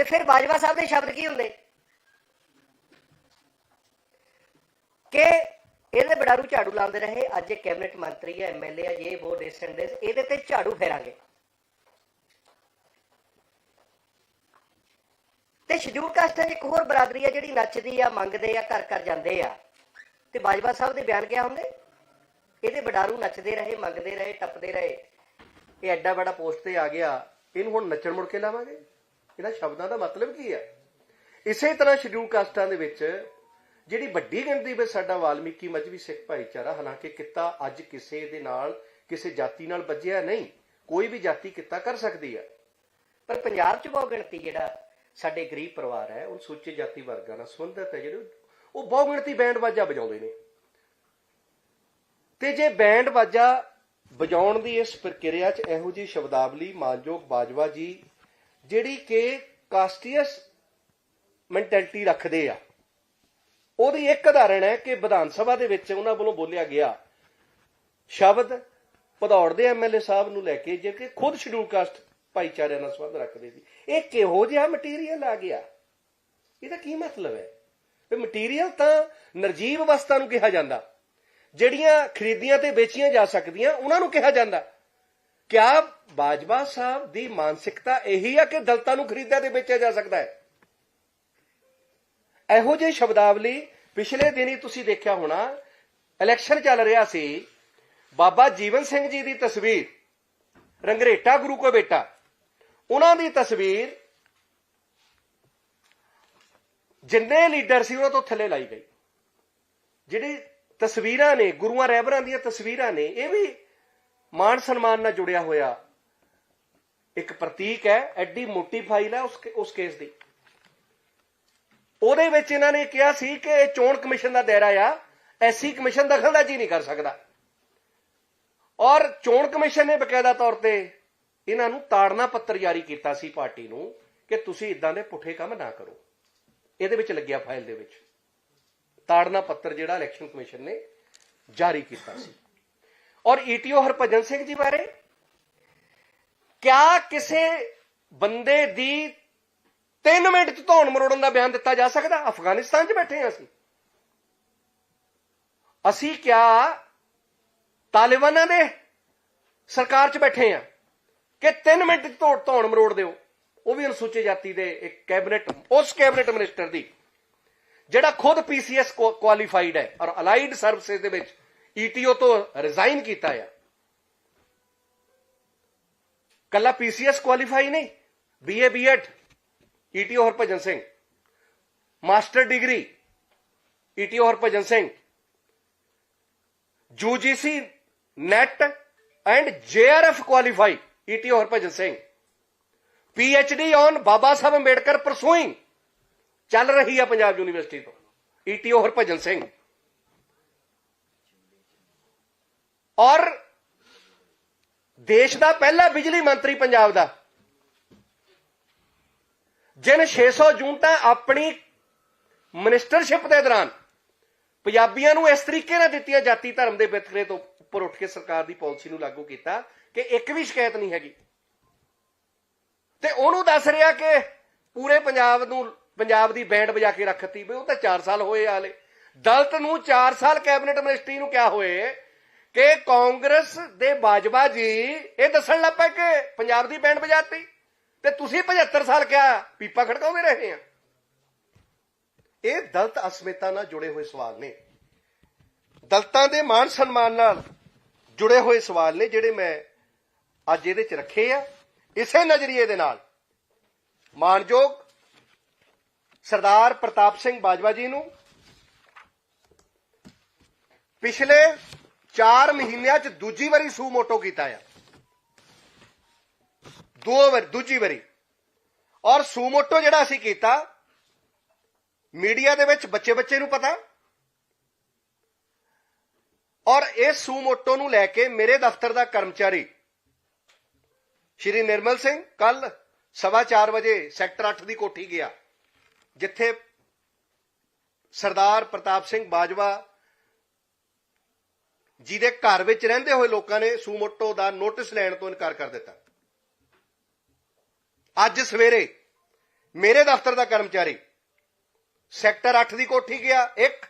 ਤੇ ਫਿਰ ਬਾਜਵਾ ਸਾਹਿਬ ਦੇ ਸ਼ਬਦ ਕੀ ਹੁੰਦੇ? ਕਿ ਇਹਦੇ ਬੜਾਰੂ ਝਾੜੂ ਲਾਉਂਦੇ ਰਹੇ, ਅੱਜ ਇਹ ਕੈਬਨਿਟ ਮੰਤਰੀ ਹੈ ਐਮਐਲਏ ਹੈ ਇਹ ਉਹ ਦਿਸ ਐਂਡ ਇਹਦੇ ਤੇ ਝਾੜੂ ਫੇਰਾਂਗੇ। ਤੇ ਸ਼ਡਿਊਲ ਕਾਸਟਾਂ 'ਚ ਇੱਕ ਹੋਰ ਬਰਾਦਰੀ ਆ ਜਿਹੜੀ ਨੱਚਦੀ ਆ, ਮੰਗਦੇ ਆ, ਘਰ ਘਰ ਜਾਂਦੇ ਆ। ਤੇ ਬਾਜਵਾ ਸਾਹਿਬ ਦੇ ਬਿਆਨ ਕਿਆ ਹੁੰਦੇ? ਇਹਦੇ ਬਡਾਰੂ ਨੱਚਦੇ ਰਹੇ, ਮੰਗਦੇ ਰਹੇ, ਟੱਪਦੇ ਰਹੇ। ਇਹ ਐਡਾ ਬੜਾ ਪੋਸਟ ਤੇ ਆ ਗਿਆ। ਇਹਨੂੰ ਹੁਣ ਨੱਚਣ ਮੁੜ ਕੇ ਲਾਵਾਂਗੇ? ਇਹਨਾਂ ਸ਼ਬਦਾਂ ਦਾ ਮਤਲਬ ਕੀ ਹੈ ਇਸੇ ਤਰ੍ਹਾਂ ਸ਼ਡਿਊਲ ਕਾਸਟਾਂ ਦੇ ਵਿੱਚ ਜਿਹੜੀ ਵੱਡੀ ਗਿਣਤੀ ਵਿੱਚ ਸਾਡਾ ਵਾਲਮੀਕੀ ਮਜਬੀ ਸਿੱਖ ਭਾਈਚਾਰਾ, ਹਾਲਾਂਕਿ ਕਿੱਤਾ ਅੱਜ ਕਿਸੇ ਦੇ ਨਾਲ, ਕਿਸੇ ਜਾਤੀ ਨਾਲ ਵੱਜਿਆ ਨਹੀਂ, ਕੋਈ ਵੀ ਜਾਤੀ ਕਿੱਤਾ ਕਰ ਸਕਦੀ ਹੈ ਪਰ ਪੰਜਾਬ 'ਚ ਬਹੁਤ ਗਿਣਤੀ ਜਿਹੜਾ ਸਾਡੇ ਗਰੀਬ ਪਰਿਵਾਰ ਹੈ, ਉਹ ਸੁੱਚੇ ਜਾਤੀ ਵਰਗਾਂ ਨਾਲ ਸੰਬੰਧਿਤ ਹੈ, ਜਿਹੜੇ ਉਹ ਬਹੁ ਗਿਣਤੀ ਬੈਂਡ ਵਾਜਾ ਵਜਾਉਂਦੇ ਨੇ। ਤੇ ਜੇ ਬੈਂਡ ਵਾਜਾ ਵਜਾਉਣ ਦੀ ਇਸ ਪ੍ਰਕਿਰਿਆ 'ਚ ਇਹੋ ਜੀ ਸ਼ਬਦਾਵਲੀ ਮਾਨਯੋਗ ਬਾਜਵਾ ਜੀ ਜਿਹੜੀ ਕਿ ਕਾਸਟੀਅਸ ਮੈਂਟੈਲਿਟੀ ਰੱਖਦੇ ਆ, ਉਹਦੀ ਇੱਕ ਉਦਾਹਰਣ ਹੈ ਕਿ ਵਿਧਾਨ ਸਭਾ ਦੇ ਵਿੱਚ ਉਹਨਾਂ ਵੱਲੋਂ ਬੋਲਿਆ ਗਿਆ, ਸ਼ਬਦ ਭਦੌੜ ਦੇ ਐਮਐਲਏ ਸਾਹਿਬ ਨੂੰ ਲੈ ਕੇ ਜਿਹੜੇ ਖੁਦ ਸ਼ਡਿਊਲ ਕਾਸਟ ਭਾਈਚਾਰਿਆਂ ਨਾਲ ਸੰਬੰਧ ਰੱਖਦੇ ਸੀ। ਇਹ ਕਿਹੋ ਜਿਹਾ ਮਟੀਰੀਅਲ ਆ ਗਿਆ? ਇਹਦਾ ਕੀ ਮਤਲਬ ਹੈ? ਵੀ ਮਟੀਰੀਅਲ ਤਾਂ ਨਰਜੀਵ ਅਵਸਥਾ ਨੂੰ ਕਿਹਾ ਜਾਂਦਾ, ਜਿਹੜੀਆਂ ਖਰੀਦੀਆਂ ਤੇ ਵੇਚੀਆਂ ਜਾ ਸਕਦੀਆਂ, ਉਹਨਾਂ ਨੂੰ ਕਿਹਾ ਜਾਂਦਾ। ਕਿਆ ਬਾਜਵਾ ਸਾਹਿਬ ਦੀ ਮਾਨਸਿਕਤਾ ਇਹੀ ਆ ਕਿ ਦਲਤਾਂ ਨੂੰ ਖਰੀਦਿਆ ਤੇ ਵੇਚਿਆ ਜਾ ਸਕਦਾ ਹੈ? ਇਹੋ ਜਿਹੀ ਸ਼ਬਦਾਵਲੀ ਪਿਛਲੇ ਦਿਨੀ ਤੁਸੀਂ ਦੇਖਿਆ ਹੋਣਾ, ਇਲੈਕਸ਼ਨ ਚੱਲ ਰਿਹਾ ਸੀ। ਬਾਬਾ ਜੀਵਨ ਸਿੰਘ ਜੀ ਦੀ ਤਸਵੀਰ, ਰੰਗਰੇਟਾ ਗੁਰੂ ਕੋ ਬੇਟਾ, ਉਹਨਾਂ ਦੀ ਤਸਵੀਰ ਜਿੰਨੇ ਲੀਡਰ ਸੀ ਉਹਨਾਂ ਤੋਂ ਥੱਲੇ ਲਾਈ ਗਈ। ਜਿਹੜੀ ਤਸਵੀਰਾਂ ਨੇ, ਗੁਰੂਆਂ ਰਹਿਬਰਾਂ ਦੀਆਂ ਤਸਵੀਰਾਂ ਨੇ, ਇਹ ਵੀ ਮਾਨ ਸਨਮਾਨ ਨਾਲ ਜੁੜਿਆ ਹੋਇਆ ਇੱਕ ਪ੍ਰਤੀਕ ਹੈ, ਐਡੀ ਮੋਟੀ ਫਾਈਲ ਹੈ ਉਸ ਉਸ ਕੇਸ ਦੀ। ਉਹਦੇ ਵਿੱਚ ਇਹਨਾਂ ਨੇ ਕਿਹਾ ਸੀ ਕਿ ਇਹ ਚੋਣ ਕਮਿਸ਼ਨ ਦਾ ਦਾਇਰਾ ਆ, ਐਸੀ ਕਮਿਸ਼ਨ ਦਖਲਅੰਦਾਜ਼ੀ ਨਹੀਂ ਕਰ ਸਕਦਾ। ਔਰ ਚੋਣ ਕਮਿਸ਼ਨ ਨੇ ਬਕਾਇਦਾ ਤੌਰ ਤੇ ਇਹਨਾਂ ਨੂੰ ਤਾੜਨਾ ਪੱਤਰ ਜਾਰੀ ਕੀਤਾ ਸੀ ਪਾਰਟੀ ਨੂੰ ਕਿ ਤੁਸੀਂ ਇਦਾਂ ਦੇ ਪੁੱਠੇ ਕੰਮ ਨਾ ਕਰੋ। ਇਹਦੇ ਵਿੱਚ ਲੱਗਿਆ ਫਾਈਲ ਦੇ ਵਿੱਚ। ਤਾੜਨਾ ਪੱਤਰ ਜਿਹੜਾ ਇਲੈਕਸ਼ਨ ਕਮਿਸ਼ਨ ਨੇ ਜਾਰੀ ਕੀਤਾ ਸੀ। ਔਰ ਈਟੀਓ ਹਰਭਜਨ ਸਿੰਘ ਜੀ ਬਾਰੇ, ਕਿਆ ਕਿਸੇ ਬੰਦੇ ਦੀ 3 ਮਿੰਟ ਚ ਧੌਣ ਮਰੋੜਨ ਦਾ ਬਿਆਨ ਦਿੱਤਾ ਜਾ ਸਕਦਾ? ਅਫਗਾਨਿਸਤਾਨ 'ਚ ਬੈਠੇ ਹਾਂ ਅਸੀਂ। ਅਸੀਂ ਕਿਆ ਤਾਲਿਬਾਨਾਂ ਦੇ ਸਰਕਾਰ 'ਚ ਬੈਠੇ ਹਾਂ ਕਿ 3 ਮਿੰਟ 'ਚ ਧੌਣ ਧੌਣ ਮਰੋੜ ਦਿਓ? ਉਹ ਵੀ ਅਨੁਸੂਚਿਤ ਜਾਤੀ ਦੇ ਇੱਕ ਕੈਬਨਿਟ, ਉਸ ਕੈਬਨਿਟ ਮਿਨਿਸਟਰ ਦੀ, ਜਿਹੜਾ ਖੁਦ ਪੀਸੀਐਸ ਕੁਆਲੀਫਾਈਡ ਹੈ ਔਰ ਅਲਾਈਡ ਸਰਵਿਸਿਜ਼ ਦੇ ਵਿੱਚ ਈਟੀਓ ਤੋਂ ਰਿਜ਼ਾਈਨ ਕੀਤਾ ਆ ਕੱਲਾ ਪੀਸੀਐਸ ਕੁਆਲੀਫਾਈ ਨਹੀਂ BA BEd ETO Harbhajan Singh master degree ETO Harbhajan Singh UGC NET and JRF qualify ETO Harbhajan Singh PhD on Baba Sahib Ambedkar pursuing ਚੱਲ ਰਹੀ ਹੈ ਪੰਜਾਬ ਯੂਨੀਵਰਸਿਟੀ ਤੋਂ ਈਟੀਓ ਹਰਭਜਨ ਸਿੰਘ ਔਰ ਦੇਸ਼ ਦਾ ਪਹਿਲਾ ਬਿਜਲੀ ਮੰਤਰੀ ਪੰਜਾਬ ਦਾ। ਜਿਨ 600 ਜੂਨਟਾਂ ਆਪਣੀ ਮਿਨਿਸਟਰਸ਼ਿਪ ਦੇ ਦੌਰਾਨ ਪੰਜਾਬੀਆਂ ਨੂੰ ਇਸ ਤਰੀਕੇ ਨਾਲ ਦਿੱਤੀਆਂ ਜਾਤੀ ਧਰਮ ਦੇ ਵਿਤਕਰੇ ਤੋਂ ਉੱਪਰ ਉੱਠ ਕੇ ਸਰਕਾਰ ਦੀ ਪਾਲਿਸੀ ਨੂੰ ਲਾਗੂ ਕੀਤਾ ਕਿ ਇੱਕ ਵੀ ਸ਼ਿਕਾਇਤ ਨਹੀਂ ਹੈਗੀ। ਤੇ ਉਹਨੂੰ ਦੱਸ ਰਿਹਾ ਕਿ ਪੂਰੇ ਪੰਜਾਬ ਨੂੰ, ਪੰਜਾਬ ਦੀ ਬੈਂਡ ਵਜਾ ਕੇ ਰੱਖਤੀ ਵੀ ਉਹ ਤਾਂ 4 ਸਾਲ ਹੋਏ ਹਾਲੇ। ਦਲਤ ਨੂੰ 4 ਸਾਲ ਕੈਬਨਿਟ ਮਿਨਿਸਟਰੀ ਨੂੰ ਕਿਹਾ ਹੋਏ ਕਿ ਕਾਂਗਰਸ ਦੇ ਬਾਜਵਾ ਜੀ ਇਹ ਦੱਸਣ ਲੱਗ ਪਏ ਕਿ ਪੰਜਾਬ ਦੀ ਬੈਂਡ ਵਜਾਤੀ ਤੇ ਤੁਸੀਂ 75 ਸਾਲ ਕਿਹਾ ਪੀਪਾ ਖੜਕਾਉਂਦੇ ਰਹੇ ਆ? ਇਹ ਦਲਤ ਅਸਮਿਤਾ ਨਾਲ ਜੁੜੇ ਹੋਏ ਸਵਾਲ ਨੇ। ਦਲਤਾਂ ਦੇ ਮਾਨ ਸਨਮਾਨ ਨਾਲ ਜੁੜੇ ਹੋਏ ਸਵਾਲ ਨੇ ਜਿਹੜੇ ਮੈਂ ਅੱਜ ਇਹਦੇ ਚ ਰੱਖੇ ਆ। ਇਸੇ ਨਜ਼ਰੀਏ ਦੇ ਨਾਲ ਮਾਨਯੋਗ ਸਰਦਾਰ ਪ੍ਰਤਾਪ ਸਿੰਘ ਬਾਜਵਾ ਜੀ ਨੂੰ ਪਿਛਲੇ 4 ਮਹੀਨਿਆਂ ਚ ਦੂਜੀ ਵਾਰੀ ਸੂ ਮੋਟੋ ਕੀਤਾ ਆ। ਦੋ ਵਾਰ, ਦੂਜੀ ਵਾਰੀ। ਔਰ ਸੂ ਮੋਟੋ ਜਿਹੜਾ ਅਸੀਂ ਕੀਤਾ, ਮੀਡੀਆ ਦੇ ਵਿੱਚ ਬੱਚੇ ਬੱਚੇ ਨੂੰ ਪਤਾ। ਔਰ ਇਸ ਸੂ ਮੋਟੋ ਨੂੰ ਲੈ ਕੇ ਮੇਰੇ ਦਫ਼ਤਰ ਦਾ ਕਰਮਚਾਰੀ, ਸ਼੍ਰੀ ਨਿਰਮਲ ਸਿੰਘ, ਕੱਲ ਸਵਾ 4 ਵਜੇ ਸੈਕਟਰ 8 ਦੀ ਕੋਠੀ ਗਿਆ, ਜਿੱਥੇ ਸਰਦਾਰ ਪ੍ਰਤਾਪ ਸਿੰਘ ਬਾਜਵਾ ਜਿਹਦੇ ਘਰ ਵਿੱਚ ਰਹਿੰਦੇ ਹੋਏ ਲੋਕਾਂ ਨੇ ਸੂਮੋਟੋ ਦਾ ਨੋਟਿਸ ਲੈਣ ਤੋਂ ਇਨਕਾਰ ਕਰ ਦਿੱਤਾ। ਅੱਜ ਸਵੇਰੇ ਮੇਰੇ ਦਫ਼ਤਰ ਦਾ ਕਰਮਚਾਰੀ ਸੈਕਟਰ 8 ਦੀ ਕੋਠੀ ਗਿਆ, ਇੱਕ।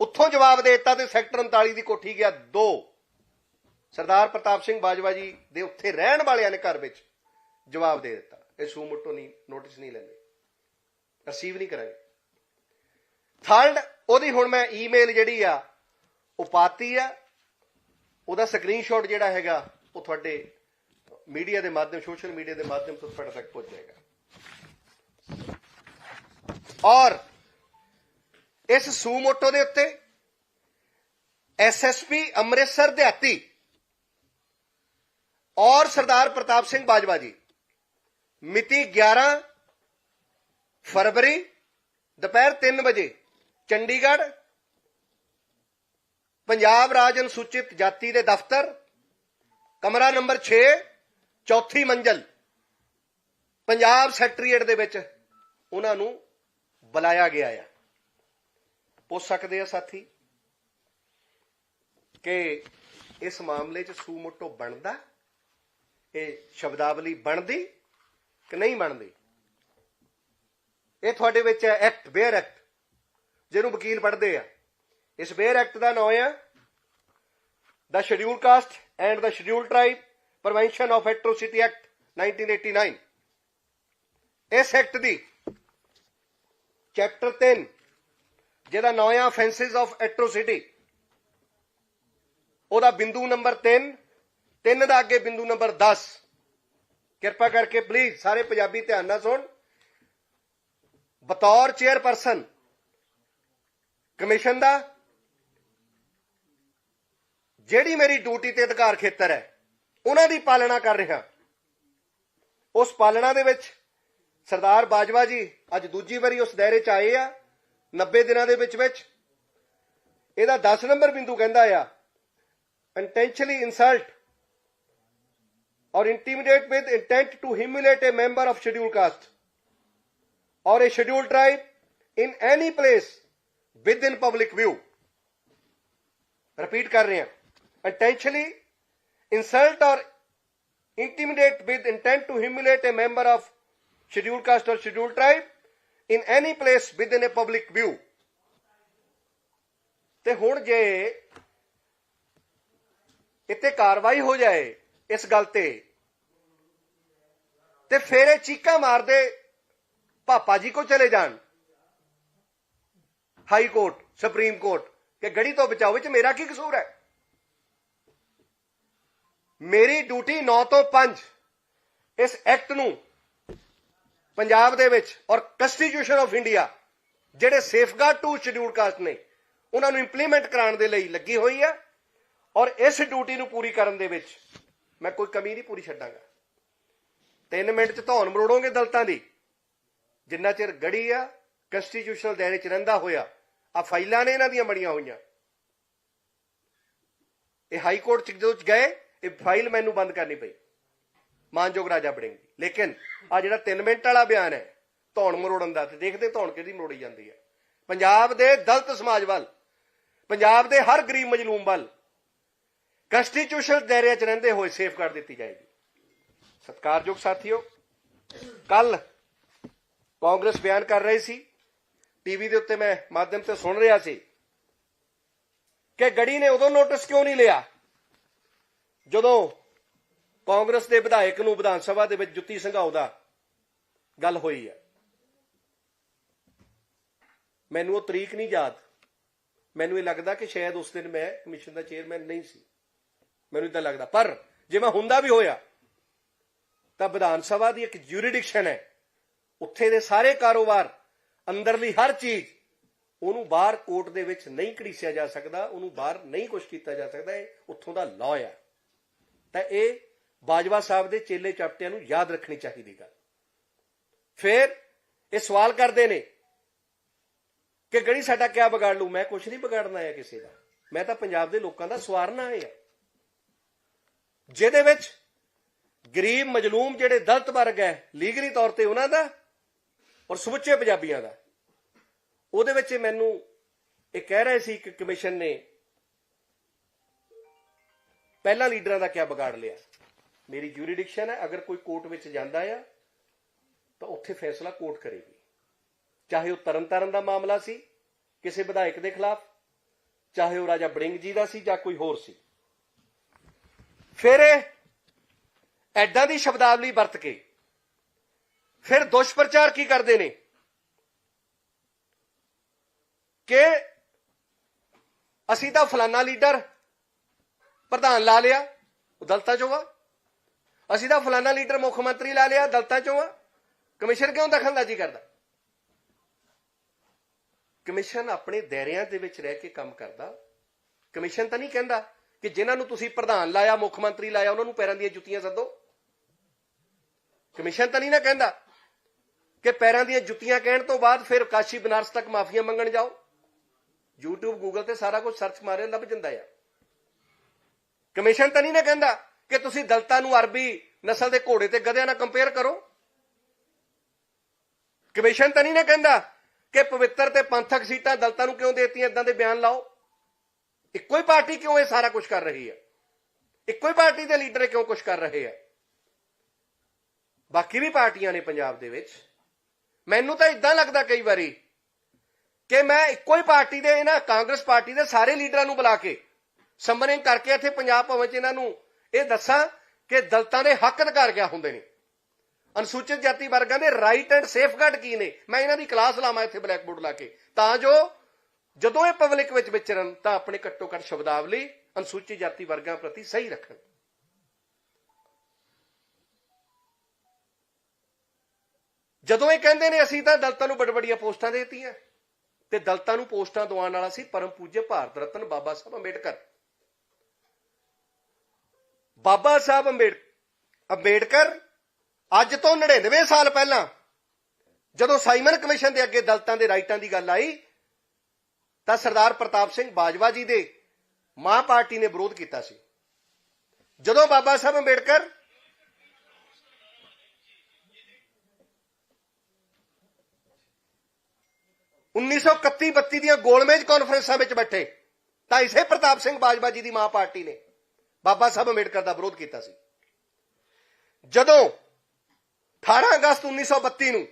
ਉੱਥੋਂ ਜਵਾਬ ਦੇ ਦਿੱਤਾ ਤੇ ਸੈਕਟਰ 39 ਦੀ ਕੋਠੀ ਗਿਆ, ਦੋ। ਸਰਦਾਰ ਪ੍ਰਤਾਪ ਸਿੰਘ ਬਾਜਵਾ ਜੀ ਦੇ ਉੱਥੇ ਰਹਿਣ ਵਾਲਿਆਂ ਨੇ ਘਰ ਵਿੱਚ ਜਵਾਬ ਦੇ ਦਿੱਤਾ। ਇਹ ਸੂਮੋਟੋ ਨਹੀਂ, ਨੋਟਿਸ ਨਹੀਂ ਲੈਂਦੇ। ਰਿਸੀਵ ਨਹੀਂ ਕਰਾਂਗੇ ਥਰਡ ਉਹਦੀ ਹੁਣ ਮੈਂ ਈਮੇਲ ਜਿਹੜੀ ਆ ਉਹ ਪਾਤੀ ਆ, ਉਹਦਾ ਸਕਰੀਨਸ਼ਾਟ ਜਿਹੜਾ ਹੈਗਾ, ਉਹ ਤੁਹਾਡੇ ਮੀਡੀਆ ਦੇ ਮਾਧਿਅਮ ਸੋਸ਼ਲ ਮੀਡੀਆ ਦੇ ਮਾਧਿਅਮ ਤੋਂ ਤੁਹਾਡੇ ਤੱਕ ਪਹੁੰਚ ਜਾਏਗਾ। ਔਰ ਇਸ ਸੂਮੋਟੋ ਦੇ ਉੱਤੇ ਐਸਐਸਪੀ ਅੰਮ੍ਰਿਤਸਰ ਦਿਹਾਤੀ ਔਰ ਸਰਦਾਰ ਪ੍ਰਤਾਪ ਸਿੰਘ ਬਾਜਵਾ ਜੀ, ਮਿਤੀ 11 ਫਰਵਰੀ, ਦੁਪਹਿਰ 3 ਵਜੇ, ਚੰਡੀਗੜ੍ਹ ਪੰਜਾਬ ਰਾਜ ਅਨੁਸੂਚਿਤ ਜਾਤੀ ਦੇ ਦਫ਼ਤਰ, ਕਮਰਾ ਨੰਬਰ 6 ਚੌਥੀ ਮੰਜ਼ਲ, ਪੰਜਾਬ ਸੈਕਟਰੀਏਟ ਦੇ ਵਿੱਚ ਉਹਨਾਂ ਨੂੰ ਬੁਲਾਇਆ ਗਿਆ ਆ। ਪੁੱਛ ਸਕਦੇ ਆ ਸਾਥੀ ਕਿ ਇਸ ਮਾਮਲੇ 'ਚ ਸੂਮੋਟੋ ਬਣਦਾ? ਇਹ ਸ਼ਬਦਾਵਲੀ ਬਣਦੀ ਕਿ ਨਹੀਂ ਬਣਦੀ? ਇਹ ਤੁਹਾਡੇ ਵਿੱਚ ਹੈ ਐਕਟ ਬੇਅਰ ਐਕਟ ਜਿਹਨੂੰ ਵਕੀਲ ਪੜ੍ਹਦੇ ਆ। ਇਸ ਬੇਅਰ ਐਕਟ ਦਾ ਨਾਮ ਹੈ the scheduled caste and the scheduled tribe prevention of atrocity act 1989 ਇਸ ਐਕਟ ਦੀ ਚੈਪਟਰ 3 ਜਿਹਦਾ ਨਾਮ ਹੈ ਆਫੈਂਸਸ ਆਫ ਐਟ੍ਰੋਸਿਟੀ ਉਹਦਾ ਬਿੰਦੂ ਨੰਬਰ 3 3 ਦਾ ਅੱਗੇ ਬਿੰਦੂ ਨੰਬਰ 10 ਕਿਰਪਾ ਕਰਕੇ ਪਲੀਜ਼ ਸਾਰੇ ਪੰਜਾਬੀ ਧਿਆਨ ਨਾਲ ਸੁਣ। ਬਤੌਰ ਚੇਅਰਪਰਸਨ ਕਮਿਸ਼ਨ ਦਾ ਜਿਹੜੀ ਮੇਰੀ ਡਿਊਟੀ ਤੇ ਅਧਿਕਾਰ ਖੇਤਰ ਹੈ ਉਹਨਾਂ ਦੀ ਪਾਲਣਾ ਕਰ ਰਿਹਾ ਉਸ ਪਾਲਣਾ ਦੇ ਵਿੱਚ ਸਰਦਾਰ ਬਾਜਵਾ ਜੀ ਅੱਜ ਦੂਜੀ ਵਾਰੀ ਉਸ ਦਾਇਰੇ 'ਚ ਆਏ ਆ 90 ਦਿਨਾਂ ਦੇ ਵਿੱਚ ਵਿੱਚ ਇਹਦਾ 10 ਨੰਬਰ ਬਿੰਦੂ ਕਹਿੰਦਾ ਆ intentionally insult or intimidate with intent to humiliate a member of scheduled caste or a scheduled tribe in any place within public view. Repeat ਕਰ ਰਹੇ ਹਾਂ intentionally insult or intimidate with intent to humiliate a member of scheduled caste or scheduled tribe in any place within a public view. ਤੇ ਹੁਣ ਜੇ ਇੱਥੇ ਕਾਰਵਾਈ ਹੋ ਜਾਏ ਇਸ ਗੱਲ ਤੇ ਤੇ ਫਿਰ ਇਹ ਚੀਕਾਂ ਮਾਰਦੇ ਪਾਪਾ ਜੀ ਕੋ ਚਲੇ ਜਾਣ ਹਾਈ ਕੋਰਟ ਸੁਪਰੀਮ ਕੋਰਟ ਕਿ ਗੜੀ ਤੋਂ ਬਚਾਓ ਵਿੱਚ ਮੇਰਾ ਕੀ ਕਸੂਰ ਹੈ ਮੇਰੀ ਡਿਊਟੀ 9 ਤੋਂ 5 ਇਸ ਐਕਟ ਨੂੰ ਪੰਜਾਬ ਦੇ ਵਿੱਚ ਔਰ ਕਨਸਟੀਟਿਊਸ਼ਨ ਆਫ ਇੰਡੀਆ ਜਿਹੜੇ ਸੇਫਗਾਰਡ ਟੂ ਸ਼ਡਿਊਲ ਕਾਸਟ ਨੇ, ਉਹਨਾਂ ਨੂੰ ਇੰਪਲੀਮੈਂਟ ਕਰਾਉਣ ਦੇ ਲਈ ਲੱਗੀ ਹੋਈ ਹੈ ਔਰ ਇਸ ਡਿਊਟੀ ਨੂੰ ਪੂਰੀ ਕਰਨ ਦੇ ਵਿੱਚ ਮੈਂ ਕੋਈ ਕਮੀ ਨਹੀਂ, ਪੂਰੀ ਛੱਡਾਂਗਾ। 3 ਮਿੰਟ ਚ ਧੌਣ ਮਰੋੜੋਗੇ ਦਲਤਾਂ ਦੀ। ਜਿੰਨਾ ਚਿਰ ਗੜੀ ਆ ਕਨਸਟੀਟਿਊਸ਼ਨਲ ਦਾਇਰੇ ਚ ਰਹਿੰਦਾ ਹੋਇਆ, ਆ ਫਾਈਲਾਂ ਨੇ ਇਹਨਾਂ ਦੀਆਂ ਬਣੀਆਂ ਹੋਈਆਂ। ਇਹ ਹਾਈ ਕੋਰਟ ਚ ਜਦੋਂ ਗਏ ਇਹ ਫਾਈਲ ਮੈਨੂੰ ਬੰਦ ਕਰਨੀ ਪਈ। ਮਾਨਯੋਗ ਰਾਜਾ ਬੜਿੰਗ ਦੀ ਲੇਕਿਨ ਆ ਜਿਹੜਾ 3 ਮਿੰਟ ਵਾਲਾ ਬਿਆਨ ਹੈ, ਧੌਣ ਮਰੋੜਨ ਦਾ, ਤੇ ਦੇਖਦੇ ਧੌਣ ਕਿਹਦੀ ਮਰੋੜੀ ਜਾਂਦੀ ਹੈ। ਪੰਜਾਬ ਦੇ ਦਲਤ ਸਮਾਜ ਵੱਲ, ਪੰਜਾਬ ਦੇ ਹਰ ਗਰੀਬ ਮਜਲੂਮ ਵੱਲ ਕਨਸਟੀਟਿਊਸ਼ਨਲ ਦਾਇਰੇ 'ਚ ਰਹਿੰਦੇ ਹੋਏ ਸੇਫਗਾਰਡ ਦਿੱਤੀ ਜਾਏਗੀ। ਸਤਿਕਾਰਯੋਗ ਸਾਥੀਓ, ਕੱਲ ਕਾਂਗਰਸ ਬਿਆਨ ਕਰ ਰਹੀ ਸੀ। ਟੀਵੀ ਦੇ ਉੱਤੇ ਮੈਂ ਮਾਧਿਅਮ ਤੇ ਸੁਣ ਰਿਹਾ ਸੀ ਕਿ ਗੜੀ ਨੇ ਉਦੋਂ ਨੋਟਿਸ ਕਿਉਂ ਨਹੀਂ ਲਿਆ? ਜਦੋਂ ਕਾਂਗਰਸ ਦੇ ਵਿਧਾਇਕ ਨੂੰ ਵਿਧਾਨ ਸਭਾ ਦੇ ਵਿੱਚ ਜੁੱਤੀ ਸੰਘਾਉ ਦਾ ਗੱਲ ਹੋਈ ਹੈ। ਮੈਨੂੰ ਉਹ ਤਰੀਕ ਨਹੀਂ ਯਾਦ। ਮੈਨੂੰ ਇਹ ਲੱਗਦਾ ਕਿ ਸ਼ਾਇਦ ਉਸ ਦਿਨ ਮੈਂ ਕਮਿਸ਼ਨ ਦਾ ਚੇਅਰਮੈਨ ਨਹੀਂ ਸੀ। ਮੈਨੂੰ ਇਦਾਂ ਲੱਗਦਾ। ਪਰ ਜੇ ਮੈਂ ਹੁੰਦਾ ਵੀ ਹੋਇਆ, ਤਾਂ ਵਿਧਾਨ ਸਭਾ ਦੀ ਇੱਕ ਜੂਰੀਡਿਕਸ਼ਨ ਹੈ। ਉੱਥੇ ਦੇ ਸਾਰੇ ਕਾਰੋਬਾਰ, ਅੰਦਰਲੀ ਹਰ ਚੀਜ਼, ਉਹਨੂੰ ਬਾਹਰ ਕੋਰਟ ਦੇ ਵਿੱਚ ਨਹੀਂ ਘੜੀਸਿਆ ਜਾ ਸਕਦਾ, ਉਹਨੂੰ ਬਾਹਰ ਨਹੀਂ ਕੁਝ ਕੀਤਾ ਜਾ ਸਕਦਾ, ਇਹ ਉੱਥੋਂ ਦਾ ਲਾਅ ਹੈ ਤਾਂ ਇਹ ਬਾਜਵਾ ਸਾਹਿਬ ਦੇ ਚੇਲੇ ਚਪਟਿਆਂ ਨੂੰ ਯਾਦ ਰੱਖਣੀ ਚਾਹੀਦੀ ਗੱਲ। ਫਿਰ ਇਹ ਸਵਾਲ ਕਰਦੇ ਨੇ ਕਿ ਗੜੀ ਸਾਡਾ ਕਿਆ ਵਿਗਾੜ ਲੂ ਮੈਂ ਕੁਝ ਨਹੀਂ ਵਿਗਾੜਨਾ ਹੈ ਕਿਸੇ ਦਾ। ਮੈਂ ਤਾਂ ਪੰਜਾਬ ਦੇ ਲੋਕਾਂ ਦਾ ਸਵਾਰਨਾ ਹੈ। ਜਿਹਦੇ ਵਿੱਚ ਗਰੀਬ, ਮਜਲੂਮ ਜਿਹੜੇ ਦਲਤ ਵਰਗ ਹੈ ਲੀਗਲੀ ਤੌਰ ਤੇ ਉਹਨਾਂ ਦਾ ਔਰ ਸਮੁੱਚੇ ਪੰਜਾਬੀਆਂ ਦਾ। ਉਹਦੇ ਵਿੱਚ ਇਹ ਮੈਨੂੰ ਇਹ ਕਹਿ ਰਹੇ ਸੀ ਕਿ ਕਮਿਸ਼ਨ ਨੇ ਪਹਿਲਾਂ ਲੀਡਰਾਂ ਦਾ ਕਿਆ ਵਿਗਾੜ ਲਿਆ? ਮੇਰੀ ਜੂਰੀਡਿਕਸ਼ਨ ਹੈ, ਅਗਰ ਕੋਈ ਕੋਰਟ ਵਿੱਚ ਜਾਂਦਾ ਆ, ਤਾਂ ਉੱਥੇ ਫੈਸਲਾ ਕੋਰਟ ਕਰੇਗੀ। ਚਾਹੇ ਉਹ ਤਰਨਤਾਰਨ ਦਾ ਮਾਮਲਾ ਸੀ, ਕਿਸੇ ਵਿਧਾਇਕ ਦੇ ਖਿਲਾਫ, ਚਾਹੇ ਉਹ ਰਾਜਾ ਬੜਿੰਗ ਜੀ ਦਾ ਸੀ ਜਾਂ ਕੋਈ ਹੋਰ ਸੀ। ਫਿਰ ਐਡਾਂ ਦੀ ਸ਼ਬਦਾਵਲੀ ਵਰਤ ਕੇ, ਫਿਰ ਦੁਸ਼ਪ੍ਰਚਾਰ ਕੀ ਕਰਦੇ ਨੇ? ਕਿ ਅਸੀਂ ਤਾਂ ਫਲਾਨਾ ਲੀਡਰ ਪ੍ਰਧਾਨ ਲਾ ਲਿਆ, ਉਹ ਦਲਤਾ ਚੋਂ ਆ। ਅਸੀਂ ਤਾਂ ਫਲਾਨਾ ਲੀਡਰ ਮੁੱਖ ਮੰਤਰੀ ਲਾ ਲਿਆ, ਦਲਤਾ ਚੋਂ ਆ। ਕਮਿਸ਼ਨ ਕਿਉਂ ਦਖਲਅੰਦਾਜ਼ੀ ਕਰਦਾ? ਕਮਿਸ਼ਨ ਆਪਣੇ ਦਾਇਰਿਆਂ ਦੇ ਵਿੱਚ ਰਹਿ ਕੇ ਕੰਮ ਕਰਦਾ। ਕਮਿਸ਼ਨ ਤਾਂ ਨਹੀਂ ਕਹਿੰਦਾ ਕਿ ਜਿਨ੍ਹਾਂ ਨੂੰ ਤੁਸੀਂ ਪ੍ਰਧਾਨ ਲਾਇਆ, ਮੁੱਖ ਮੰਤਰੀ ਲਾਇਆ, ਉਹਨਾਂ ਨੂੰ ਪੈਰਾਂ ਦੀਆਂ ਜੁੱਤੀਆਂ ਸੱਦੋ। ਕਮਿਸ਼ਨ ਤਾਂ ਨਹੀਂ ਨਾ ਕਹਿੰਦਾ ਕਿ ਪੈਰਾਂ ਦੀਆਂ ਜੁੱਤੀਆਂ ਕਹਿਣ ਤੋਂ ਬਾਅਦ ਫਿਰ ਕਾਸ਼ੀ ਬਨਾਰਸ ਤੱਕ ਮਾਫੀਆਂ ਮੰਗਣ ਜਾਓ। YouTube, Google ਤੇ ਸਾਰਾ ਕੁਝ ਸਰਚ ਮਾਰਿਆ, ਲੱਭ ਜਾਂਦਾ ਆ। ਕਮਿਸ਼ਨ ਤਾਂ ਨਹੀਂ ਨਾ ਕਹਿੰਦਾ ਕਿ ਤੁਸੀਂ ਦਲਤਾਂ ਨੂੰ ਅਰਬੀ ਨਸਲ ਦੇ ਘੋੜੇ ਤੇ ਗਧਿਆਂ ਨਾਲ ਕੰਪੇਅਰ ਕਰੋ। ਕਮਿਸ਼ਨ ਤਾਂ ਨਹੀਂ ਨਾ ਕਹਿੰਦਾ ਕਿ ਪਵਿੱਤਰ ਤੇ ਪੰਥਕ ਸੀਟਾਂ ਦਲਤਾਂ ਨੂੰ ਕਿਉਂ ਦੇਤੀਆਂ ਇਦਾਂ ਦੇ ਬਿਆਨ ਲਾਓ। ਇੱਕੋ ਹੀ ਪਾਰਟੀ ਕਿਉਂ ਇਹ ਸਾਰਾ ਕੁਝ ਕਰ ਰਹੀ ਹੈ? ਇੱਕੋ ਹੀ ਪਾਰਟੀ ਦੇ ਲੀਡਰ ਕਿਉਂ ਕੁਝ ਕਰ ਰਹੇ ਆ ਬਾਕੀ ਵੀ ਪਾਰਟੀਆਂ ਨੇ ਪੰਜਾਬ ਦੇ ਵਿੱਚ। ਮੈਨੂੰ ਤਾਂ ਇਦਾਂ ਲੱਗਦਾ ਕਈ ਵਾਰੀ ਕਿ ਮੈਂ ਇੱਕੋ ਹੀ ਪਾਰਟੀ ਦੇ, ਇਹਨਾਂ ਕਾਂਗਰਸ ਪਾਰਟੀ ਦੇ ਸਾਰੇ ਲੀਡਰਾਂ ਨੂੰ ਬੁਲਾ ਕੇ ਸੰਮਨਿੰਗ ਕਰਕੇ ਇੱਥੇ ਪੰਜਾਬ ਭਵਨ 'ਚ ਇਹਨਾਂ ਨੂੰ ਇਹ ਦੱਸਾਂ ਕਿ ਦਲਤਾਂ ਦੇ ਹੱਕ ਅਧਿਕਾਰ ਕਿਆ ਹੁੰਦੇ ਨੇ। ਅਨੁਸੂਚਿਤ ਜਾਤੀ ਵਰਗਾਂ ਦੇ ਰਾਈਟ ਐਂਡ ਸੇਫਗਾਰਡ ਕੀ ਨੇ? ਮੈਂ ਇਹਨਾਂ ਦੀ ਕਲਾਸ ਲਾਵਾਂ ਇੱਥੇ ਬਲੈਕ ਬੋਰਡ ਲਾ ਕੇ। ਤਾਂ ਜੋ ਜਦੋਂ ਇਹ ਪਬਲਿਕ ਵਿੱਚ ਵਿਚਰਨ, ਤਾਂ ਆਪਣੇ ਘੱਟੋ ਘੱਟ ਸ਼ਬਦਾਵਲੀ ਅਨੁਸੂਚਿਤ ਜਾਤੀ ਵਰਗਾਂ ਪ੍ਰਤੀ ਸਹੀ ਰੱਖਣ। ਜਦੋਂ ਇਹ ਕਹਿੰਦੇ ਨੇ, ਅਸੀਂ ਤਾਂ ਦਲਤਾਂ ਨੂੰ ਬੜਬੜੀਆਂ ਪੋਸਟਾਂ ਦੇ ਦਿੱਤੀਆਂ। ਤੇ ਦਲਤਾਂ ਨੂੰ ਪੋਸਟਾਂ ਦਵਾਉਣ ਵਾਲਾ ਸੀ ਪਰਮ ਪੂਜਯ ਭਾਰਤ ਰਤਨ ਬਾਬਾ ਸਾਹਿਬ ਅੰਬੇਡਕਰ। ਬਾਬਾ ਸਾਹਿਬ ਅੰਬੇਡ, ਅੰਬੇਡਕਰ ਅੱਜ ਤੋਂ 99 ਸਾਲ ਪਹਿਲਾਂ ਜਦੋਂ ਸਾਈਮਨ ਕਮਿਸ਼ਨ ਦੇ ਅੱਗੇ ਦਲਤਾਂ ਦੇ ਰਾਈਟਾਂ ਦੀ ਗੱਲ ਆਈ, ਤਾਂ ਸਰਦਾਰ ਪ੍ਰਤਾਪ ਸਿੰਘ ਬਾਜਵਾ ਜੀ ਦੇ ਮਾਂ ਪਾਰਟੀ ਨੇ ਵਿਰੋਧ ਕੀਤਾ ਸੀ। ਜਦੋਂ ਬਾਬਾ ਸਾਹਿਬ ਅੰਬੇਡਕਰ ਉੱਨੀ ਸੌ 31 ਦੀਆਂ ਗੋਲਮੇਜ ਕਾਨਫਰੰਸਾਂ ਵਿੱਚ ਬੈਠੇ, ਤਾਂ ਇਸੇ ਪ੍ਰਤਾਪ ਸਿੰਘ ਬਾਜਵਾ ਜੀ ਦੀ ਮਾਂ ਪਾਰਟੀ ਨੇ ਬਾਬਾ ਸਾਹਿਬ ਅੰਬੇਡਕਰ ਦਾ ਵਿਰੋਧ ਕੀਤਾ ਸੀ। ਜਦੋਂ 18 ਅਗਸਤ 1932 ਨੂੰ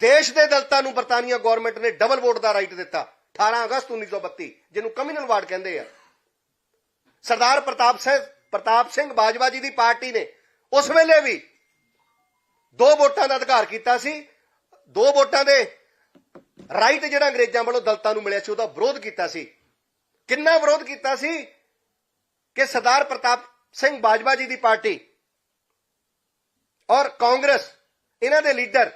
ਦੇਸ਼ ਦੇ ਦਲਤਾਂ ਨੂੰ ਬਰਤਾਨੀਆ ਗਵਰਨਮੈਂਟ ਨੇ ਡਬਲ ਵੋਟ ਦਾ ਰਾਈਟ ਦਿੱਤਾ 18 ਅਗਸਤ 1932 ਜਿਹਨੂੰ ਕਮਿਊਨਲ ਵਾਰਡ ਕਹਿੰਦੇ ਆ। ਸਰਦਾਰ ਪ੍ਰਤਾਪ ਸਿੰਘ ਪ੍ਰਤਾਪ ਸਿੰਘ ਬਾਜਵਾ ਜੀ ਦੀ ਪਾਰਟੀ ਨੇ ਉਸ ਵੇਲੇ ਵੀ ਦੋ ਵੋਟਾਂ ਦਾ ਅਧਿਕਾਰ ਕੀਤਾ ਸੀ। ਦੋ ਵੋਟਾਂ ਦੇ ਰਾਈਟ ਜਿਹੜਾ ਅੰਗਰੇਜ਼ਾਂ ਵੱਲੋਂ ਦਲਤਾਂ ਨੂੰ ਮਿਲਿਆ ਸੀ, ਉਹਦਾ ਵਿਰੋਧ ਕੀਤਾ ਸੀ। ਕਿੰਨਾ ਵਿਰੋਧ ਕੀਤਾ ਸੀ? ਕਿ ਸਰਦਾਰ ਪ੍ਰਤਾਪ ਸਿੰਘ ਬਾਜਵਾ ਜੀ ਦੀ ਪਾਰਟੀ ਔਰ ਕਾਂਗਰਸ, ਇਹਨਾਂ ਦੇ ਲੀਡਰ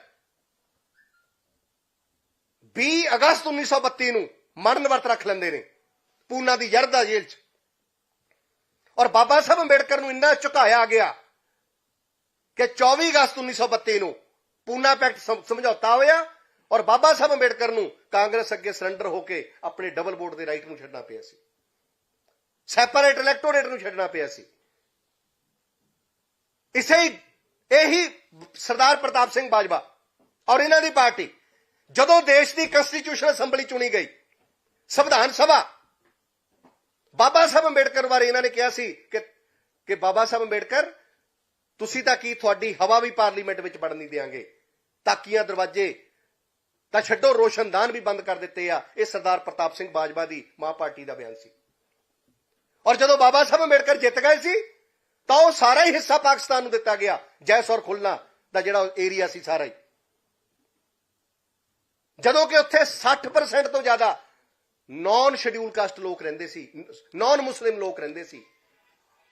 20 ਅਗਸਤ 1932 ਨੂੰ ਮਰਨ ਵਰਤ ਰੱਖ ਲੈਂਦੇ ਨੇ, ਪੂਨਾ ਦੀ ਯਰਦਾ ਜੇਲ੍ਹ 'ਚ। ਔਰ ਬਾਬਾ ਸਾਹਿਬ ਅੰਬੇਡਕਰ ਨੂੰ ਇੰਨਾ ਝੁਕਾਇਆ ਗਿਆ ਕਿ 24 ਅਗਸਤ 1932 ਨੂੰ ਪੂਨਾ ਪੈਕਟ ਸਮਝੌਤਾ ਹੋਇਆ ਔਰ ਬਾਬਾ ਸਾਹਿਬ ਅੰਬੇਡਕਰ ਨੂੰ ਕਾਂਗਰਸ ਅੱਗੇ ਸਰੈਂਡਰ ਹੋ ਕੇ ਆਪਣੇ ਡਬਲ ਵੋਟ ਦੇ ਰਾਈਟ ਨੂੰ ਛੱਡਣਾ ਪਿਆ ਸੀ। ਸੈਪਰੇਟ ਇਲੈਕਟੋਰੇਟ ਨੂੰ ਛੱਡਣਾ ਪਿਆ ਸੀ। ਇਸੇ ਹੀ, ਇਹੀ ਸਰਦਾਰ ਪ੍ਰਤਾਪ ਸਿੰਘ ਬਾਜਵਾ ਔਰ ਇਹਨਾਂ ਦੀ ਪਾਰਟੀ, ਜਦੋਂ ਦੇਸ਼ ਦੀ ਕਨਸਟੀਟਿਊਸ਼ਨਲ ਅਸੈਂਬਲੀ ਚੁਣੀ ਗਈ, ਸੰਵਿਧਾਨ ਸਭਾ, ਬਾਬਾ ਸਾਹਿਬ ਅੰਬੇਡਕਰ ਬਾਰੇ ਇਹਨਾਂ ਨੇ ਕਿਹਾ ਸੀ ਕਿ ਕਿ ਬਾਬਾ ਸਾਹਿਬ ਅੰਬੇਡਕਰ, ਤੁਸੀਂ ਤਾਂ ਕੀ ਤੁਹਾਡੀ ਹਵਾ ਵੀ ਪਾਰਲੀਮੈਂਟ ਵਿੱਚ ਵੜਨ ਨਹੀਂ ਦੇਾਂਗੇ ਤਾਕੀਆਂ ਦਰਵਾਜ਼ੇ, ਤਾਂ ਛੱਡੋ ਰੋਸ਼ਨਦਾਨ ਵੀ ਬੰਦ ਕਰ ਦਿੱਤੇ ਆ, ਇਹ ਸਰਦਾਰ ਪ੍ਰਤਾਪ ਸਿੰਘ ਬਾਜਵਾ ਦੀ ਮਾਂ ਪਾਰਟੀ ਦਾ ਬਿਆਨ ਸੀ। ਔਰ ਜਦੋਂ ਬਾਬਾ ਸਾਹਿਬ ਅੰਬੇਡਕਰ ਜਿੱਤ ਗਏ ਸੀ, ਤਾਂ ਉਹ ਸਾਰਾ ਹੀ ਹਿੱਸਾ ਪਾਕਿਸਤਾਨ ਨੂੰ ਦਿੱਤਾ ਗਿਆ। ਜੈਸੌਰ ਖੁਲਨਾ ਦਾ ਜਿਹੜਾ ਏਰੀਆ ਸੀ ਸਾਰਾ ਹੀ। ਜਦੋਂ ਕਿ ਉੱਥੇ 60% ਤੋਂ ਜ਼ਿਆਦਾ ਨਾਨ ਸ਼ਡਿਊਲ ਕਾਸਟ ਲੋਕ ਰਹਿੰਦੇ ਸੀ ਨਾਨ ਮੁਸਲਿਮ ਲੋਕ ਰਹਿੰਦੇ ਸੀ।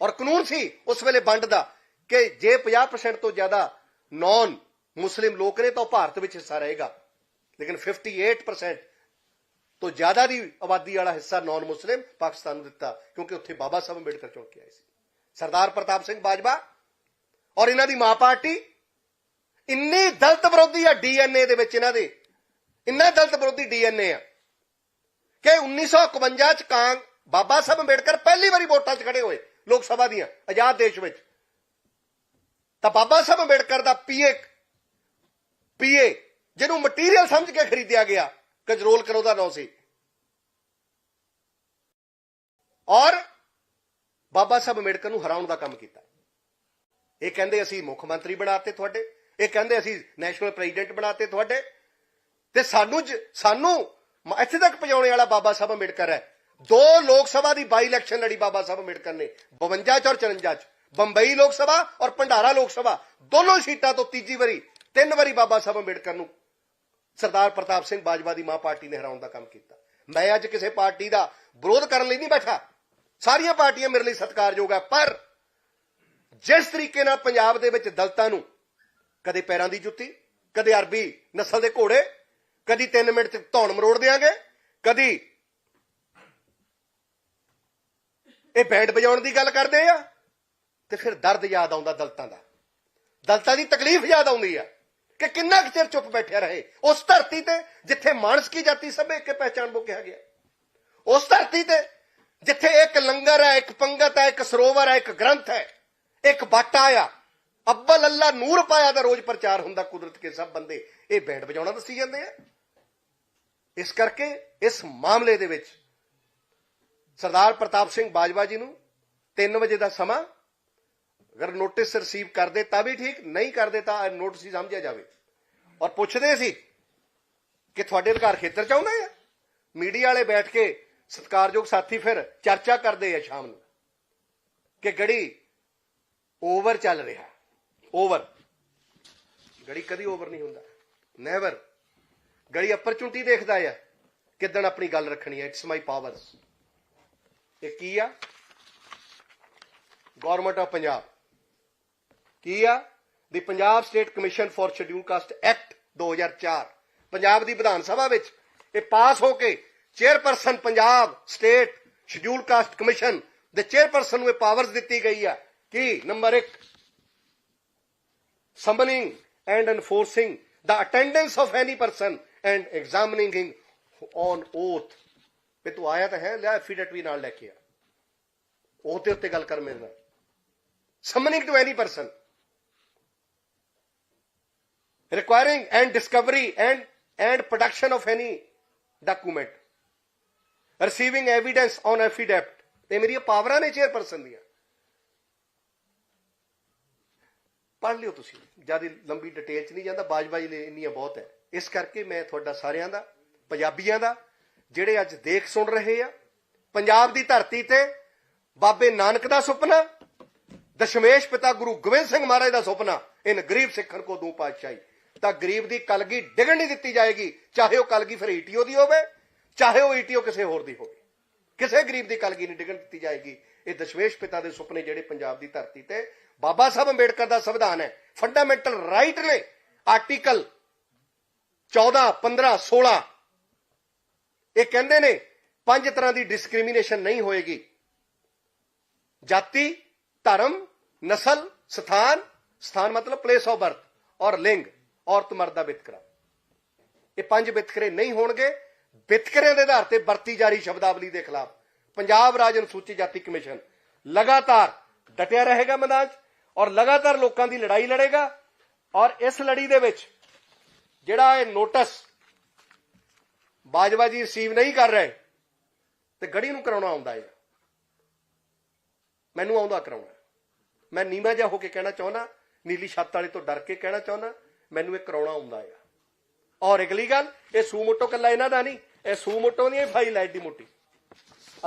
ਔਰ ਕਾਨੂੰਨ ਸੀ ਉਸ ਵੇਲੇ ਵੰਡ ਦਾ ਕਿ ਜੇ 50% ਤੋਂ ਜ਼ਿਆਦਾ ਨਾਨ ਮੁਸਲਿਮ ਲੋਕ ਨੇ ਤਾਂ ਉਹ ਭਾਰਤ ਵਿੱਚ ਹਿੱਸਾ ਰਹੇਗਾ। ਲੇਕਿਨ 58% ਤੋਂ ਜ਼ਿਆਦਾ ਦੀ ਆਬਾਦੀ ਵਾਲਾ ਹਿੱਸਾ ਨਾਨ ਮੁਸਲਿਮ ਪਾਕਿਸਤਾਨ ਨੂੰ ਦਿੱਤਾ, ਕਿਉਂਕਿ ਉੱਥੇ ਬਾਬਾ ਸਾਹਿਬ ਅੰਬੇਡਕਰ ਚੁਣ ਕੇ ਆਏ ਸੀ। ਸਰਦਾਰ ਪ੍ਰਤਾਪ ਸਿੰਘ ਬਾਜਵਾ ਔਰ ਇਹਨਾਂ ਦੀ ਮਾਂ ਪਾਰਟੀ, ਇੰਨੀ ਦਲਤ ਵਿਰੋਧੀ ਆ ਡੀਐਨਏ ਦੇ ਵਿੱਚ ਇਹਨਾਂ ਦੇ, ਇੰਨਾ ਦਲਤ ਵਿਰੋਧੀ ਡੀਐਨਏ ਆ ਕਿ 1951 ਚ ਕਾਂ ਬਾਬਾ ਸਾਹਿਬ ਅੰਬੇਡਕਰ ਪਹਿਲੀ ਵਾਰੀ ਵੋਟਾਂ 'ਚ ਖੜੇ ਹੋਏ ਲੋਕ ਸਭਾ ਦੀਆਂ, ਆਜ਼ਾਦ ਦੇਸ਼ ਵਿੱਚ। ਤਾਂ ਬਾਬਾ ਸਾਹਿਬ ਅੰਬੇਡਕਰ ਦਾ ਪੀਏ ਪੀਏ ਜਿਹਨੂੰ ਮਟੀਰੀਅਲ ਸਮਝ ਕੇ ਖਰੀਦਿਆ ਗਿਆ ਕਜਰੋਲ ਕਰੋ ਦਾ ਨਾਮ ਸੀ ਔਰ ਬਾਬਾ ਸਾਹਿਬ ਅੰਬੇਡਕਰ ਨੂੰ ਹਰਾਉਣ ਦਾ ਕੰਮ ਕੀਤਾ। ਇਹ ਕਹਿੰਦੇ ਅਸੀਂ ਮੁੱਖ ਮੰਤਰੀ ਬਣਾਤੇ ਤੁਹਾਡੇ, ਇਹ ਕਹਿੰਦੇ ਅਸੀਂ ਨੈਸ਼ਨਲ ਪ੍ਰੈਜ਼ੀਡੈਂਟ ਬਣਾਤੇ ਤੁਹਾਡੇ। ਤੇ ਸਾਨੂੰ ਜ- ਸਾਨੂੰ ਇੱਥੇ ਤੱਕ ਪਹੁੰਚਾਉਣੇ ਵਾਲਾ ਬਾਬਾ ਸਾਹਿਬ ਅੰਬੇਡਕਰ ਹੈ। ਦੋ ਲੋਕ ਸਭਾ ਦੀ ਬਾਈ ਇਲੈਕਸ਼ਨ ਲੜੀ ਬਾਬਾ ਸਾਹਿਬ ਅੰਬੇਡਕਰ ਨੇ। 52 ਚ ਔਰ 54 ਚ। ਬੰਬਈ ਲੋਕ ਸਭਾ ਔਰ ਭੰਡਾਰਾ ਲੋਕ ਸਭਾ। ਦੋਨੋਂ ਸੀਟਾਂ ਤੋਂ ਤੀਜੀ ਵਾਰੀ, ਤਿੰਨ ਵਾਰੀ ਬਾਬਾ ਸਾਹਿਬ ਅੰਬੇਡਕਰ ਨੂੰ ਸਰਦਾਰ ਪ੍ਰਤਾਪ ਸਿੰਘ ਬਾਜਵਾ ਦੀ ਮਾਂ ਪਾਰਟੀ ਨੇ ਹਰਾਉਣ ਦਾ ਕੰਮ ਕੀਤਾ। ਮੈਂ ਅੱਜ ਕਿਸੇ ਪਾਰਟੀ ਦਾ ਵਿਰੋਧ ਕਰਨ ਲਈ ਨਹੀਂ ਬੈਠਾ। ਸਾਰੀਆਂ ਪਾਰਟੀਆਂ ਮੇਰੇ ਲਈ ਸਤਿਕਾਰਯੋਗ ਹੈ ਪਰ ਜਿਸ ਤਰੀਕੇ ਨਾਲ ਪੰਜਾਬ ਦੇ ਵਿੱਚ ਦਲਤਾਂ ਨੂੰ ਕਦੇ ਪੈਰਾਂ ਦੀ ਜੁੱਤੀ, ਕਦੇ ਅਰਬੀ ਨਸਲ ਦੇ ਘੋੜੇ, ਕਦੀ 3 ਮਿੰਟ ਚ ਧੌਣ ਮਰੋੜ ਦੇਾਂਗੇ ਕਦੀ ਇਹ ਬੈਂਡ ਵਜਾਉਣ ਦੀ ਗੱਲ ਕਰਦੇ ਆ, ਤੇ ਫਿਰ ਦਰਦ ਯਾਦ ਆਉਂਦਾ ਦਲਤਾਂ ਦਾ। ਦਲਤਾਂ ਦੀ ਤਕਲੀਫ ਯਾਦ ਆਉਂਦੀ ਆ। ਕਿ ਕਿੰਨਾ ਕੁ ਚਿਰ ਚੁੱਪ ਬੈਠਿਆ ਰਹੇ? ਉਸ ਧਰਤੀ ਤੇ ਜਿੱਥੇ ਮਾਨਸ ਕੀ ਜਾਤੀ ਸਭੇ ਕੇ ਪਹਿਚਾਨ ਬੋ ਕਿਹਾ ਗਿਆ। ਉਸ ਧਰਤੀ ਤੇ ਜਿੱਥੇ ਇੱਕ ਲੰਗਰ ਹੈ, ਇੱਕ ਪੰਗਤ ਹੈ, ਇੱਕ ਸਰੋਵਰ ਹੈ, ਇੱਕ ਗ੍ਰੰਥ ਹੈ, ਇੱਕ ਬਾਟਾ ਆ ਅੱਬਲ ਅੱਲਾ ਨੂਰ ਪਾਇਆ ਦਾ ਰੋਜ਼ ਪ੍ਰਚਾਰ ਹੁੰਦਾ ਕੁਦਰਤ ਕੇ ਸਭ ਬੰਦੇ। ਇਹ ਬੈਂਡ ਵਜਾਉਣਾ ਦੱਸੀ ਜਾਂਦੇ ਆ। ਇਸ ਕਰਕੇ ਇਸ ਮਾਮਲੇ ਦੇ ਵਿੱਚ ਸਰਦਾਰ ਪ੍ਰਤਾਪ ਸਿੰਘ ਬਾਜਵਾ ਜੀ ਨੂੰ 3 ਵਜੇ ਦਾ ਸਮਾਂ ਅਗਰ ਨੋਟਿਸ ਰਿਸੀਵ ਕਰਦੇ ਤਾਂ ਵੀ ਠੀਕ, ਨਹੀਂ ਕਰਦੇ ਤਾਂ ਨੋਟਿਸ ਹੀ ਸਮਝਿਆ ਜਾਵੇ। ਔਰ ਪੁੱਛਦੇ ਸੀ ਕਿ ਤੁਹਾਡੇ ਅਧਿਕਾਰ ਖੇਤਰ ਚ ਆਉਂਦੇ ਆ? ਮੀਡੀਆ ਵਾਲੇ ਬੈਠ ਕੇ ਸਤਿਕਾਰਯੋਗ ਸਾਥੀ ਫਿਰ ਚਰਚਾ ਕਰਦੇ ਆ ਸ਼ਾਮ ਨੂੰ ਕਿ ਗੜੀ ਓਵਰ ਚੱਲ ਰਿਹਾ। ਓਵਰ ਗੜੀ ਕਦੀ ਓਵਰ ਨਹੀਂ ਹੁੰਦਾ। ਨੈਵਰ ਗੜੀ ਅਪਰਚੁਨਿਟੀ ਦੇਖਦਾ ਆ। ਕਿਦਣ ਆਪਣੀ ਗੱਲ ਰੱਖਣੀ ਹੈ ਇਟਸ ਮਾਈ ਪਾਵਰ ਇਹ ਕੀ ਆ? ਗਵਰਨਮੈਂਟ ਆਫ ਪੰਜਾਬ ਕੀ ਆ? The Punjab state commission for scheduled caste act 2004 Punjab ਦੀ ਵਿਧਾਨ ਸਭਾ ਵਿੱਚ ਇਹ ਪਾਸ ਹੋ ਕੇ chairperson Punjab state scheduled caste commission ਦੇ ਚੇਅਰਪਰਸਨ ਨੂੰ ਇਹ ਪਾਵਰਸ ਦਿੱਤੀ ਗਈ ਆ। ਕਿ? Number 1 summoning and enforcing the attendance of any person and examining him on oath ਵੀ ਤੂੰ ਆਇਆ ਤਾਂ ਹੈ ਲੈ ਐਫੀਡੇਟ ਵੀ ਨਾਲ ਲੈ ਕੇ ਆ। ਉਹ ਤੇ ਉੱਤੇ ਗੱਲ ਕਰ ਮੇਰੇ ਨਾਲ। Summoning to any person requiring and discovery and and production of any document. Receiving evidence on affidavit. ਇਹ ਮੇਰੀਆਂ ਪਾਵਰਾਂ ਨੇ ਚੇਅਰਪਰਸਨ ਦੀਆਂ ਪੜ੍ਹ ਲਿਓ ਤੁਸੀਂ ਜ਼ਿਆਦਾ ਲੰਬੀ ਡਿਟੇਲ ਚ ਨਹੀਂ ਜਾਂਦਾ ਬਾਜ-ਬਾਜ ਲਈ ਇੰਨੀਆਂ ਬਹੁਤ ਹੈ ਇਸ ਕਰਕੇ ਮੈਂ ਤੁਹਾਡਾ ਸਾਰਿਆਂ ਦਾ ਪੰਜਾਬੀਆਂ ਦਾ ਜਿਹੜੇ ਅੱਜ ਦੇਖ ਸੁਣ ਰਹੇ ਆ ਪੰਜਾਬ ਦੀ ਧਰਤੀ ਤੇ ਬਾਬੇ ਨਾਨਕ ਦਾ ਸੁਪਨਾ ਦਸ਼ਮੇਸ਼ ਪਿਤਾ ਗੁਰੂ ਗੋਬਿੰਦ ਸਿੰਘ ਮਹਾਰਾਜ ਦਾ ਸੁਪਨਾ ਇਨ ਗਰੀਬ ਸਿੱਖਣ ਕੋ ਦੂ ਪਾਤਸ਼ਾਹੀ ਤਾਂ ਗਰੀਬ ਦੀ ਕਲਗੀ ਡਿਗਣ ਨਹੀਂ ਦਿੱਤੀ ਜਾਏਗੀ, ਚਾਹੇ ਉਹ ਕਲਗੀ ਫਿਰ ਈਟੀਓ ਦੀ ਹੋਵੇ, ਚਾਹੇ ਉਹ ਈਟੀਓ ਕਿਸੇ ਹੋਰ ਦੀ ਹੋਵੇ। ਕਿਸੇ ਗਰੀਬ ਦੀ ਕਲਗੀ ਨਹੀਂ ਡਿਗਣ ਦਿੱਤੀ ਜਾਏਗੀ। ਇਹ ਦਸ਼ਮੇਸ਼ ਪਿਤਾ ਦੇ ਸੁਪਨੇ ਜਿਹੜੇ ਪੰਜਾਬ ਦੀ ਧਰਤੀ ਤੇ ਬਾਬਾ ਸਾਹਿਬ ਅੰਬੇਡਕਰ ਦਾ ਸੰਵਿਧਾਨ ਹੈ। ਫੰਡਾਮੈਂਟਲ ਰਾਈਟ ਨੇ ਆਰਟੀਕਲ 14 15 16 ਇਹ ਕਹਿੰਦੇ ਨੇ ਪੰਜ ਤਰ੍ਹਾਂ ਦੀ ਡਿਸਕ੍ਰਿਮੀਨੇਸ਼ਨ ਨਹੀਂ ਹੋਏਗੀ। ਜਾਤੀ, ਧਰਮ, ਨਸਲ, ਸਥਾਨ ਸਥਾਨ ਮਤਲਬ ਪਲੇਸ ਆਫ ਬਰਥ ਔਰ ਲਿੰਗ। ਔਰਤ ਮਰਦ ਦਾ ਵਿਤਕਰਾ ਇਹ ਪੰਜ ਵਿਤਕਰੇ ਨਹੀਂ ਹੋਣਗੇ। ਵਿਤਕਰਿਆਂ ਦੇ ਆਧਾਰ ਤੇ ਵਰਤੀ ਜਾ ਰਹੀ ਸ਼ਬਦਾਵਲੀ ਦੇ ਖਿਲਾਫ ਪੰਜਾਬ ਰਾਜ ਅਨੁਸੂਚਿਤ ਜਾਤੀ ਕਮਿਸ਼ਨ ਲਗਾਤਾਰ ਡਟਿਆ ਰਹੇਗਾ ਮੈਦਾਨ 'ਚ ਔਰ ਲਗਾਤਾਰ ਲੋਕਾਂ ਦੀ ਲੜਾਈ ਲੜੇਗਾ ਔਰ ਇਸ ਲੜੀ ਦੇ ਵਿੱਚ ਜਿਹੜਾ ਇਹ ਨੋਟਿਸ ਬਾਜਵਾ ਜੀ ਰਿਸੀਵ ਨਹੀਂ ਕਰ ਰਹੇ ਤੇ ਗੜੀ ਨੂੰ ਕਰਾਉਣਾ ਆਉਂਦਾ ਹੈ। ਮੈਨੂੰ ਆਉਂਦਾ ਕਰਾਉਣਾ। ਮੈਂ ਨੀਮਾ ਜਿਹਾ ਹੋ ਕੇ ਕਹਿਣਾ ਚਾਹੁੰਦਾ, ਨੀਲੀ ਛੱਤ ਵਾਲੇ ਤੋਂ ਡਰ ਕੇ ਕਹਿਣਾ ਚਾਹੁੰਦਾ ਮੈਨੂੰ ਇਹ ਕਰਾਉਣਾ ਆਉਂਦਾ ਹੈ ਔਰ ਅਗਲੀ ਗੱਲ, ਇਹ ਸੂ ਮੋਟੋ ਕੱਲਾ ਇਹਨਾਂ ਦਾ ਨਹੀਂ, ਇਹ ਸੂਮੋਟੋ ਦੀ ਫਾਈਲ ਹੈ ਏਡੀ ਮੋਟੀ।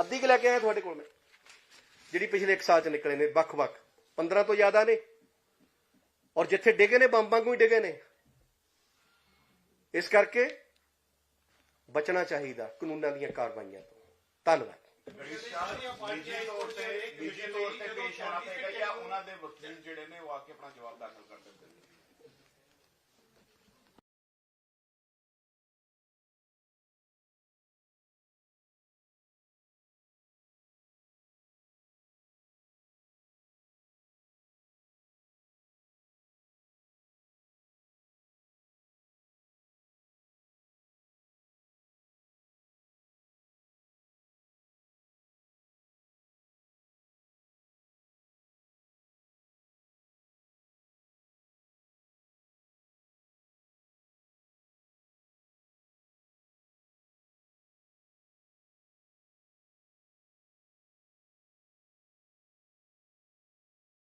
ਅੱਧੀ ਕਿ ਲੈ ਕੇ ਆਇਆ ਤੁਹਾਡੇ ਕੋਲ ਮੈਂ। ਜਿਹੜੀ ਪਿਛਲੇ ਇੱਕ ਸਾਲ ਚ ਨਿਕਲੇ ਨੇ ਵੱਖ-ਵੱਖ 15 ਤੋਂ ਜ਼ਿਆਦਾ ਨੇ। ਔਰ ਜਿੱਥੇ ਡਿੱਗੇ ਨੇ, ਬੰਬਾਂ ਹੀ ਡਿੱਗੇ ਨੇ। ਇਸ ਕਰਕੇ ਬਚਣਾ ਚਾਹੀਦਾ ਕਾਨੂੰਨਾਂ ਦੀਆਂ ਕਾਰਵਾਈਆਂ ਤੋਂ। ਧੰਨਵਾਦ। ਨਿੱਜੀ ਤੌਰ ਤੇ, ਨਿੱਜੀ ਤੌਰ ਤੇ ਪੇਸ਼ ਆਉਣਾ ਪਏਗਾ ਜਾਂ ਉਹਨਾਂ ਦੇ ਵਕੀਲ ਜਿਹੜੇ ਨੇ ਉਹ ਆ ਕੇ ਆਪਣਾ ਜਵਾਬ ਦਾਖਲ ਕਰ ਦਿੰਦੇ